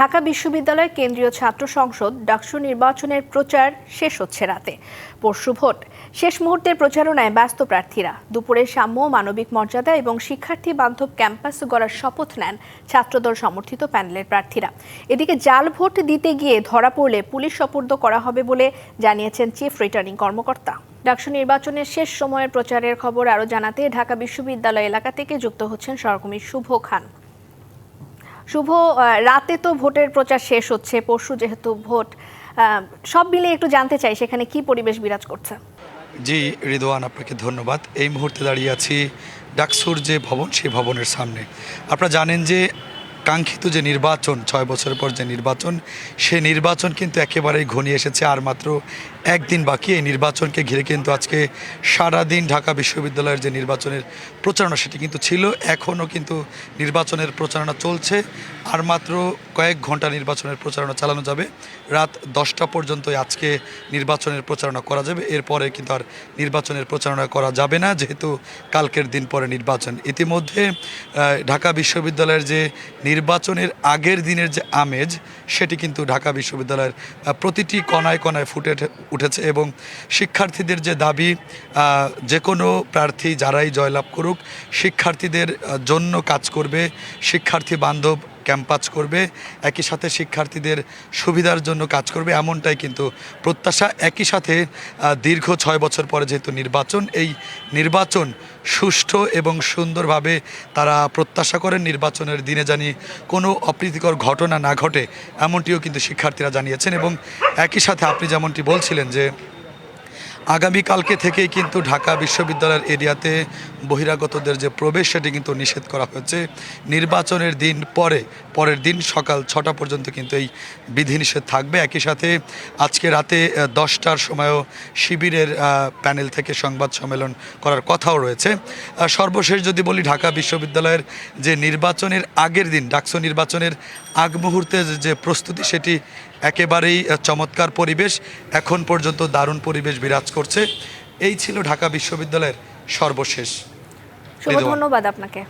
ঢাকা বিশ্ববিদ্যালয় কেন্দ্রীয় ছাত্র সংসদ ডাকসু নির্বাচনের প্রচার শেষ হচ্ছে রাতে। পরশু ভোট। শেষ মুহূর্তের প্রচারণায় ব্যস্ত প্রার্থীরা। দুপুরে সাম্য মানবিক মর্যাদা এবং শিক্ষার্থী বান্ধব ক্যাম্পাস গড়ার শপথ নেন ছাত্রদল সমর্থিত প্যানেলের প্রার্থীরা। এদিকে জাল ভোট দিতে গিয়ে ধরা পড়লে পুলিশ সপর্দ করা হবে বলে জানিয়েছেন চিফ রিটার্নিং কর্মকর্তা। ডাকসু নির্বাচনের শেষ সময়ের প্রচারের খবর আরও জানাতে ঢাকা বিশ্ববিদ্যালয় এলাকা থেকে যুক্ত হচ্ছেন সহকর্মী শুভ খান। শুভ রাতে তো ভোটের প্রচার শেষ হচ্ছে, পরশু যেহেতু ভোট সব মিলে একটু জানতে চাই সেখানে কি পরিবেশ বিরাজ করছে? জি, রিদওয়ান, আপনাকে ধন্যবাদ। এই মুহূর্তে দাঁড়িয়ে আছি ডাকসুর যে ভবন, সেই ভবনের সামনে। আপনারা জানেন যে কাঙ্ক্ষিত যে নির্বাচন, ছয় বছর পর যে নির্বাচন, সে নির্বাচন কিন্তু একেবারেই ঘনিয়ে এসেছে আর মাত্র একদিন বাকি। এই নির্বাচনকে ঘিরে কিন্তু আজকে সারাদিন ঢাকা বিশ্ববিদ্যালয়ের যে নির্বাচনের প্রচারণা, সেটি কিন্তু ছিল। এখনও কিন্তু নির্বাচনের প্রচারণা চলছে। আর মাত্র কয়েক ঘণ্টা নির্বাচনের প্রচারণা চালানো যাবে। রাত দশটা পর্যন্ত আজকে নির্বাচনের প্রচারণা করা যাবে। এরপরে কিন্তু আর নির্বাচনের প্রচারণা করা যাবে না, যেহেতু কালকের দিন পরে নির্বাচন। ইতিমধ্যে ঢাকা বিশ্ববিদ্যালয়ের যে নির্বাচনের আগের দিনের যে আমেজ, সেটি কিন্তু ঢাকা বিশ্ববিদ্যালয়ের প্রতিটি কণায় কণায় ফুটে উঠেছে এবং শিক্ষার্থীদের যে দাবি যে কোনো প্রার্থী যারাই জয়লাভ করুক, শিক্ষার্থীদের জন্য কাজ করবে শিক্ষার্থী বান্ধব ক্যাম্পাস করবে, একই সাথে শিক্ষার্থীদের সুবিধার জন্য কাজ করবে, এমনটাই কিন্তু প্রত্যাশা। একই সাথে দীর্ঘ ছয় বছর পরে যেহেতু নির্বাচন, এই নির্বাচন সুষ্ঠু এবং সুন্দরভাবে তারা প্রত্যাশা করেন, নির্বাচনের দিনে জানি কোনো অপ্রীতিকর ঘটনা না ঘটে, এমনটিও কিন্তু শিক্ষার্থীরা জানিয়েছেন। এবং একই সাথে আপনি যেমনটি বলছিলেন যে আগামীকালকে থেকেই কিন্তু ঢাকা বিশ্ববিদ্যালয়ের এরিয়াতে বহিরাগতদের যে প্রবেশ, সেটি কিন্তু নিষেধ করা হয়েছে। নির্বাচনের দিন পরে, পরের দিন সকাল ছটা পর্যন্ত কিন্তু এই বিধিনিষেধ থাকবে। একই সাথে আজকে রাতে দশটার সময়ও শিবিরের প্যানেল থেকে সংবাদ সম্মেলন করার কথাও রয়েছে। সর্বশেষ যদি বলি, ঢাকা বিশ্ববিদ্যালয়ের যে নির্বাচনের আগের দিন, ডাকসু নির্বাচনের আগ মুহূর্তে যে প্রস্তুতি, সেটি একেবারেই চমৎকার পরিবেশ। এখন পর্যন্ত দারুণ পরিবেশ বিরাজ করছে। এই ছিল ঢাকা বিশ্ববিদ্যালয়ের সর্বশেষ। ধন্যবাদ আপনাকে।